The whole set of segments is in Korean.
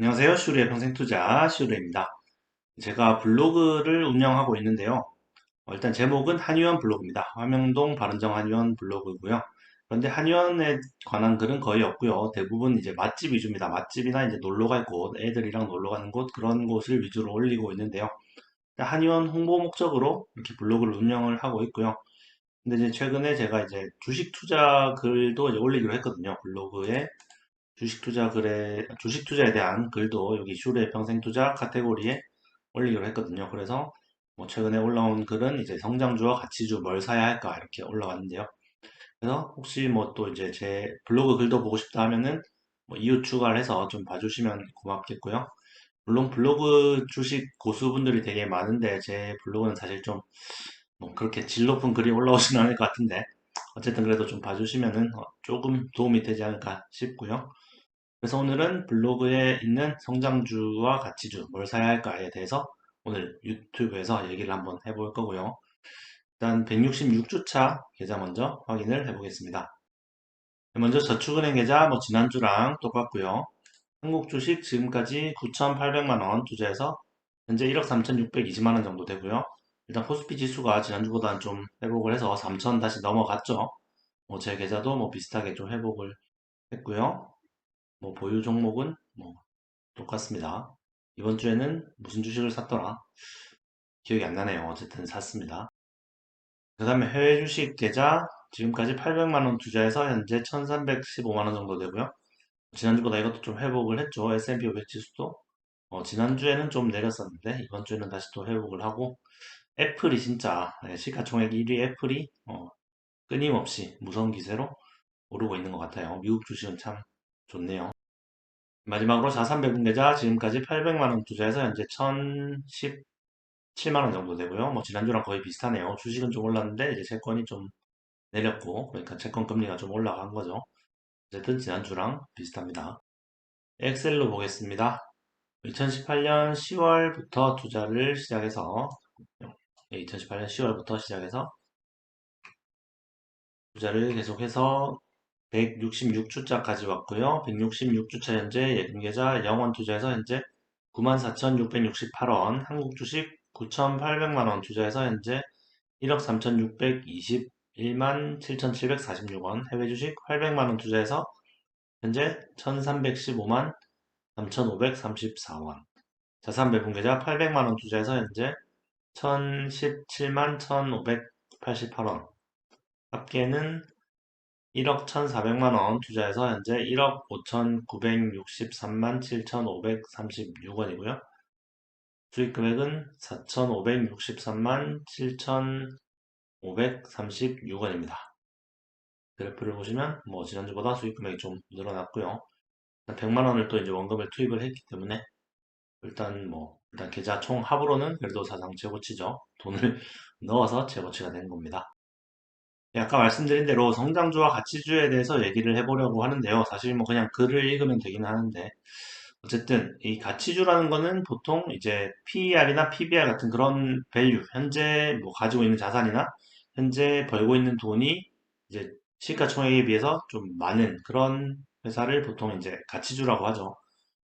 안녕하세요. 슈리의 평생투자 슈리입니다. 제가 블로그를 운영하고 있는데요. 어, 일단 제목은 한의원 블로그입니다. 화명동 바른정 한의원 블로그고요. 그런데 한의원에 관한 글은 거의 없고요. 대부분 이제 맛집 위주입니다. 맛집이나 이제 놀러 갈 곳, 애들이랑 놀러 가는 곳 그런 곳을 위주로 올리고 있는데요. 한의원 홍보 목적으로 이렇게 블로그를 운영을 하고 있고요. 근데 이제 최근에 제가 이제 주식 투자 글도 이제 올리기로 했거든요. 블로그에 주식 투자 글에 주식 투자에 대한 글도 여기 슈레 평생 투자 카테고리에 올리기로 했거든요. 그래서 뭐 최근에 올라온 글은 이제 성장주와 가치주 뭘 사야 할까 이렇게 올라왔는데요. 그래서 혹시 뭐 또 이제 제 블로그 글도 보고 싶다 하면은 뭐 이웃 추가를 해서 좀 봐주시면 고맙겠고요. 물론 블로그 주식 고수분들이 되게 많은데 제 블로그는 사실 좀 뭐 그렇게 질 높은 글이 올라오지는 않을 것 같은데 어쨌든 그래도 좀 봐주시면은 어, 조금 도움이 되지 않을까 싶고요. 그래서 오늘은 블로그에 있는 성장주와 가치주, 뭘 사야 할까에 대해서 오늘 유튜브에서 얘기를 한번 해볼 거고요. 일단 166주차 계좌 먼저 확인을 해보겠습니다. 먼저 저축은행 계좌 뭐 지난주랑 똑같고요. 한국 주식 지금까지 9,800만원 투자해서 현재 1억 3,620만원 정도 되고요. 일단 코스피 지수가 지난주보다는 좀 회복을 해서 3,000 다시 넘어갔죠. 뭐 제 계좌도 뭐 비슷하게 좀 회복을 했고요. 뭐 보유 종목은 뭐 똑같습니다. 이번 주에는 무슨 주식을 샀더라? 기억이 안 나네요. 어쨌든 샀습니다. 그 다음에 해외 주식 계좌 지금까지 800만원 투자해서 현재 1315만원 정도 되고요. 지난주보다 이것도 좀 회복을 했죠. S&P 500 지수도. 어, 지난주에는 좀 내렸었는데 이번 주에는 다시 또 회복을 하고 애플이 진짜 네, 시가총액 1위 애플이 어, 끊임없이 무서운 기세로 오르고 있는 것 같아요. 미국 주식은 참 좋네요. 마지막으로 자산 배분 계좌 지금까지 800만원 투자해서 현재 1017만원 정도 되고요. 뭐 지난주랑 거의 비슷하네요. 주식은 좀 올랐는데 이제 채권이 좀 내렸고 그러니까 채권 금리가 좀 올라간 거죠. 어쨌든 지난주랑 비슷합니다. 엑셀로 보겠습니다. 2018년 10월부터 투자를 시작해서 2018년 10월부터 시작해서 투자를 계속해서 166주차까지 왔고요. 166주차 현재 예금계좌 영원 투자해서 현재 94,668원, 한국 주식 9,800만원 투자해서 현재 1억 3,621만 7,746원, 해외 주식 800만원 투자해서 현재 1,315만 3,534원, 자산 배분계좌 800만원 투자해서 현재 1,017만 1,588원, 합계는 1억 1,400만원 투자해서 현재 1억 5,963만 7,536원이고요. 수익 금액은 4,563만 7,536원입니다. 그래프를 보시면 뭐 지난주보다 수익 금액이 좀 늘어났고요. 100만원을 또 이제 원금을 투입을 했기 때문에 일단 뭐 일단 계좌 총 합으로는 그래도 사상 최고치죠. 돈을 넣어서 최고치가 된 겁니다. 네, 아까 말씀드린 대로 성장주와 가치주에 대해서 얘기를 해보려고 하는데요. 사실 뭐 그냥 글을 읽으면 되긴 하는데 어쨌든 이 가치주라는 거는 보통 이제 PER이나 PBR 같은 그런 밸류, 현재 뭐 가지고 있는 자산이나 현재 벌고 있는 돈이 이제 시가총액에 비해서 좀 많은 그런 회사를 보통 이제 가치주라고 하죠.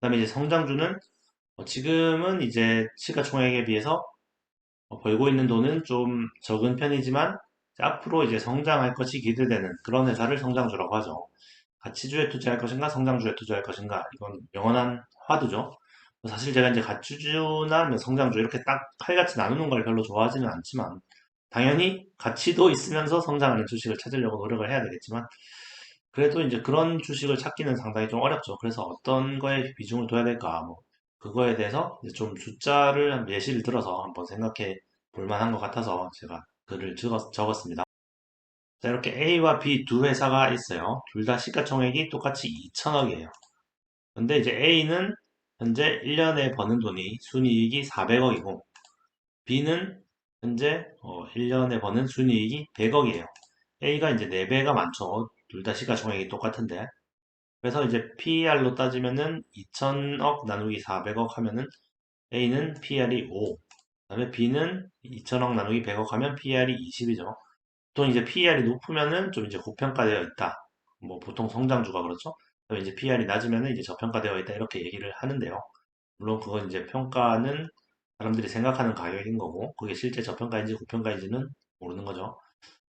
그다음에 이제 성장주는 어, 지금은 이제 시가총액에 비해서 어, 벌고 있는 돈은 좀 적은 편이지만 앞으로 이제 성장할 것이 기대되는 그런 회사를 성장주라고 하죠. 가치주에 투자할 것인가, 성장주에 투자할 것인가, 이건 영원한 화두죠. 사실 제가 이제 가치주나 뭐 성장주 이렇게 딱 칼같이 나누는 걸 별로 좋아하지는 않지만, 당연히 가치도 있으면서 성장하는 주식을 찾으려고 노력을 해야 되겠지만, 그래도 이제 그런 주식을 찾기는 상당히 좀 어렵죠. 그래서 어떤 거에 비중을 둬야 될까, 뭐, 그거에 대해서 좀 숫자를 예시를 들어서 한번 생각해 볼 만한 것 같아서 제가 글을 적었, 적었습니다. 자, 이렇게 A와 B 두 회사가 있어요. 둘 다 시가총액이 똑같이 2천억이에요. 근데 이제 A는 현재 1년에 버는 돈이 순이익이 400억이고 B는 현재 1년에 어, 버는 순이익이 100억이에요. A가 이제 4배가 많죠. 둘 다 시가총액이 똑같은데. 그래서 이제 PER로 따지면은 2천억 나누기 400억 하면은 A는 PER이 5, 그 다음에 B는 2천억 나누기 100억 하면 PER이 20이죠. 보통 이제 PER이 높으면은 좀 이제 고평가되어 있다. 뭐 보통 성장주가 그렇죠. 그다음에 이제 PER이 낮으면은 이제 저평가되어 있다 이렇게 얘기를 하는데요. 물론 그건 이제 평가는 사람들이 생각하는 가격인 거고 그게 실제 저평가인지 고평가인지는 모르는 거죠.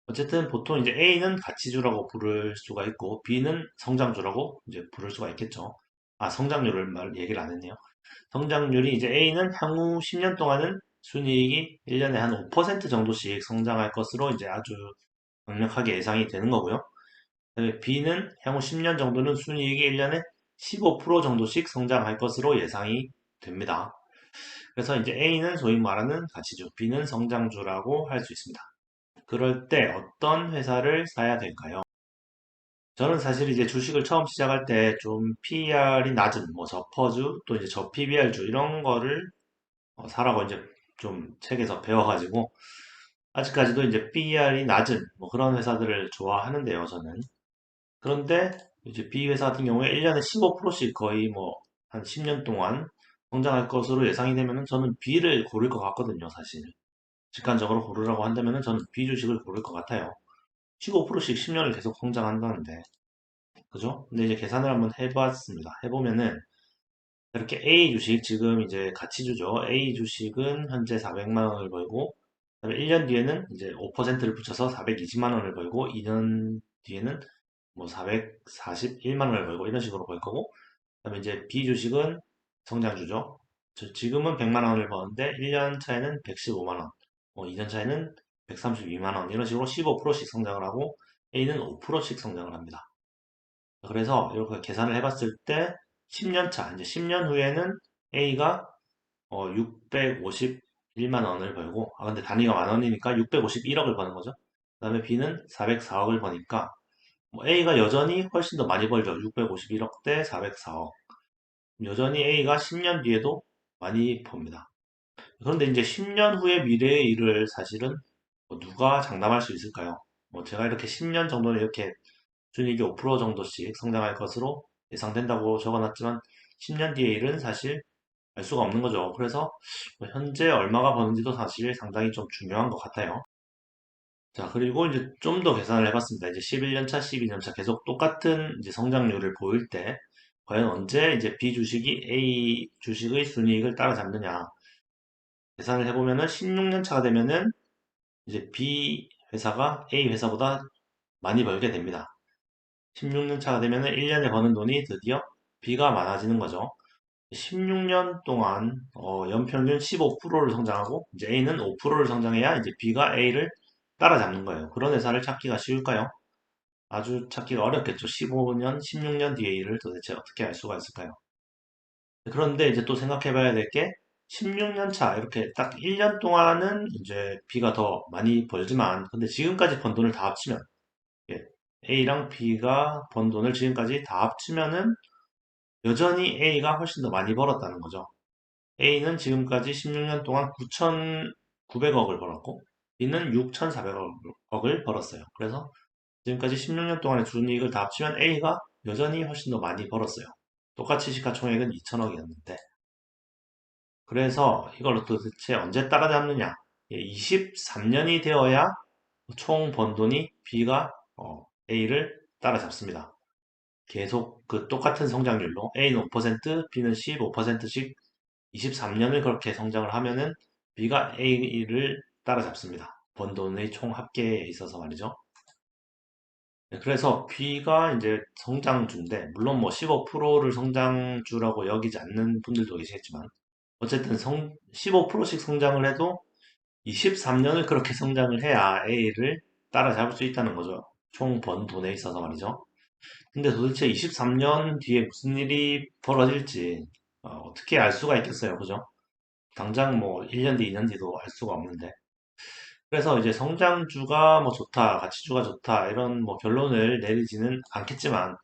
어쨌든 보통 이제 A는 가치주라고 부를 수가 있고 B는 성장주라고 이제 부를 수가 있겠죠. 아, 성장률을 말 얘기를 안 했네요. 성장률이 이제 A는 향후 10년 동안은 순이익이 1년에 한 5% 정도씩 성장할 것으로 이제 아주 강력하게 예상이 되는 거고요. B는 향후 10년 정도는 순이익이 1년에 15% 정도씩 성장할 것으로 예상이 됩니다. 그래서 이제 A는 소위 말하는 가치주, B는 성장주라고 할 수 있습니다. 그럴 때 어떤 회사를 사야 될까요? 저는 사실 이제 주식을 처음 시작할 때 좀 PER이 낮은 뭐 저퍼주 또 이제 저 PBR주 이런 거를 어, 사라고 이제 좀 책에서 배워가지고 아직까지도 이제 PER이 낮은 뭐 그런 회사들을 좋아하는데요, 저는. 그런데 이제 B 회사 같은 경우에 1년에 15%씩 거의 뭐 한 10년 동안 성장할 것으로 예상이 되면은 저는 B를 고를 것 같거든요, 사실. 직관적으로 고르라고 한다면은 저는 B 주식을 고를 것 같아요. 15%씩 10년을 계속 성장한다는데. 그죠? 근데 이제 계산을 한번 해봤습니다. 해보면은 이렇게 A 주식 지금 이제 가치주죠. A 주식은 현재 400만 원을 벌고 그다음에 1년 뒤에는 이제 5%를 붙여서 420만 원을 벌고 2년 뒤에는 뭐 441만 원을 벌고 이런 식으로 벌 거고 그다음에 이제 B 주식은 성장주죠. 저 지금은 100만 원을 버는데 1년 차에는 115만 원, 뭐 2년 차에는 132만 원 이런 식으로 15%씩 성장을 하고 A는 5%씩 성장을 합니다. 그래서 이렇게 계산을 해봤을 때 10년 차, 이제 10년 후에는 A가 651만 원을 벌고, 아, 근데 단위가 만 원이니까 651억을 버는 거죠. 그 다음에 B는 404억을 버니까, 뭐 A가 여전히 훨씬 더 많이 벌죠. 651억 대 404억. 여전히 A가 10년 뒤에도 많이 법니다. 그런데 이제 10년 후의 미래의 일을 사실은 뭐 누가 장담할 수 있을까요? 뭐 제가 이렇게 10년 정도는 이렇게 순이익이 5% 정도씩 성장할 것으로 예상된다고 적어놨지만 10년 뒤의 일은 사실 알 수가 없는 거죠. 그래서 뭐 현재 얼마가 버는지도 사실 상당히 좀 중요한 것 같아요. 자, 그리고 이제 좀 더 계산을 해봤습니다. 이제 11년 차, 12년 차 계속 똑같은 이제 성장률을 보일 때 과연 언제 이제 B 주식이 A 주식의 순이익을 따라잡느냐 계산을 해보면은 16년 차가 되면은 이제 B 회사가 A 회사보다 많이 벌게 됩니다. 16년 차가 되면 1년에 버는 돈이 드디어 B가 많아지는 거죠. 16년 동안 어, 연평균 15%를 성장하고 이제 A는 5%를 성장해야 이제 B가 A를 따라잡는 거예요. 그런 회사를 찾기가 쉬울까요? 아주 찾기가 어렵겠죠. 15년, 16년 뒤의 일을 도대체 어떻게 알 수가 있을까요? 그런데 이제 또 생각해 봐야 될 게 16년 차 이렇게 딱 1년 동안은 이제 B가 더 많이 벌지만 근데 지금까지 번 돈을 다 합치면 예, A랑 B가 번 돈을 지금까지 다 합치면은 여전히 A가 훨씬 더 많이 벌었다는 거죠. A는 지금까지 16년 동안 9,900억을 벌었고 B는 6,400억을 벌었어요. 그래서 지금까지 16년 동안의純이익을 다 합치면 A가 여전히 훨씬 더 많이 벌었어요. 똑같이 시가총액은 2천억이었는데 그래서 이걸 도대체 언제 따라잡느냐 23년이 되어야 총 번 돈이 B가 어, A를 따라잡습니다. 계속 그 똑같은 성장률로 A는 5%, B는 15%씩 23년을 그렇게 성장을 하면은 B가 A를 따라잡습니다. 번 돈의 총 합계에 있어서 말이죠. 네, 그래서 B가 이제 성장주인데, 물론 뭐 15%를 성장주라고 여기지 않는 분들도 계시겠지만, 어쨌든 성, 15%씩 성장을 해도 23년을 그렇게 성장을 해야 A를 따라잡을 수 있다는 거죠. 총번 돈에 있어서 말이죠. 근데 도대체 23년 뒤에 무슨 일이 벌어질지 어, 떻게알 수가 있겠어요. 그죠? 당장 뭐 1년 뒤, 2년 뒤도 알 수가 없는데. 그래서 이제 성장주가 뭐 좋다, 가치주가 좋다, 이런 뭐 결론을 내리지는 않겠지만,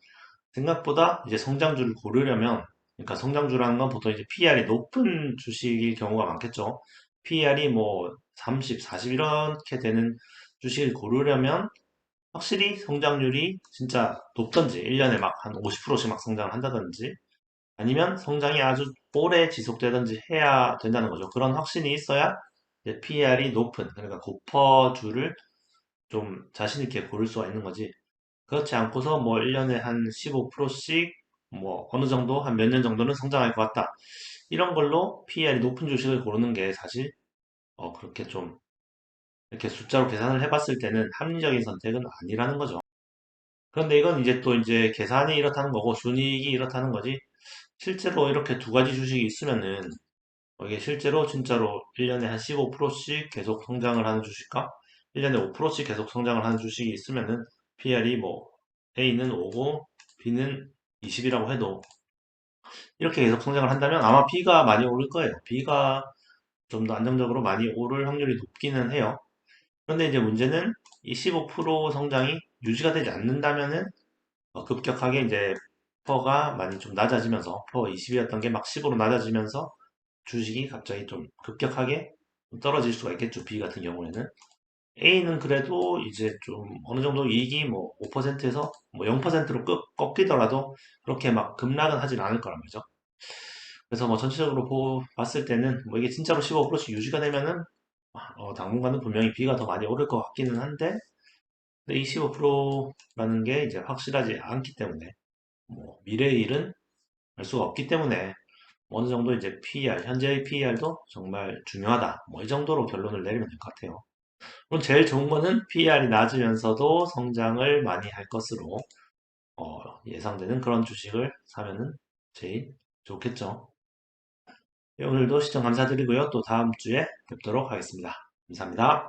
생각보다 이제 성장주를 고르려면, 그러니까 성장주라는 건 보통 이제 PER이 높은 주식일 경우가 많겠죠. PER이 뭐 30, 40 이렇게 되는 주식을 고르려면 확실히 성장률이 진짜 높던지 1년에 막 한 50%씩 막 성장을 한다든지 아니면 성장이 아주 오래 지속되든지 해야 된다는 거죠. 그런 확신이 있어야 PER이 높은 그러니까 고퍼주를 좀 자신 있게 고를 수가 있는 거지. 그렇지 않고서 뭐 1년에 한 15%씩 뭐 어느 정도 한 몇 년 정도는 성장할 것 같다. 이런 걸로 PER이 높은 주식을 고르는 게 사실 어, 그렇게 좀 이렇게 숫자로 계산을 해봤을 때는 합리적인 선택은 아니라는 거죠. 그런데 이건 이제 또 이제 계산이 이렇다는 거고 순이익이 이렇다는 거지. 실제로 이렇게 두 가지 주식이 있으면은 어, 이게 실제로 진짜로 1년에 한 15%씩 계속 성장을 하는 주식과 1년에 5%씩 계속 성장을 하는 주식이 있으면은 PR이 뭐 A는 5고 B는 20이라고 해도 이렇게 계속 성장을 한다면 아마 B가 많이 오를 거예요. B가 좀 더 안정적으로 많이 오를 확률이 높기는 해요. 그런데 이제 문제는 이 15% 성장이 유지가 되지 않는다면은 어, 급격하게 이제 퍼가 많이 좀 낮아지면서 퍼 20이었던 게 막 10으로 낮아지면서 주식이 갑자기 좀 급격하게 떨어질 수가 있겠죠. B 같은 경우에는. A는 그래도 이제 좀 어느 정도 이익이 뭐 5%에서 뭐 0%로 꺾이더라도 그렇게 막 급락은 하진 않을 거란 말이죠. 그래서 뭐 전체적으로 보, 봤을 때는 뭐 이게 진짜로 15%씩 유지가 되면은 어, 당분간은 분명히 B가 더 많이 오를 것 같기는 한데 근데 이 15%라는 게 이제 확실하지 않기 때문에 뭐 미래의 일은 알 수가 없기 때문에 어느 정도 이제 PER, 현재의 PER도 정말 중요하다. 뭐 이 정도로 결론을 내리면 될 것 같아요. 그럼 제일 좋은 거는 PER이 낮으면서도 성장을 많이 할 것으로 어, 예상되는 그런 주식을 사면은 제일 좋겠죠. 네, 오늘도 시청 감사드리고요. 또 다음 주에 뵙도록 하겠습니다. 감사합니다.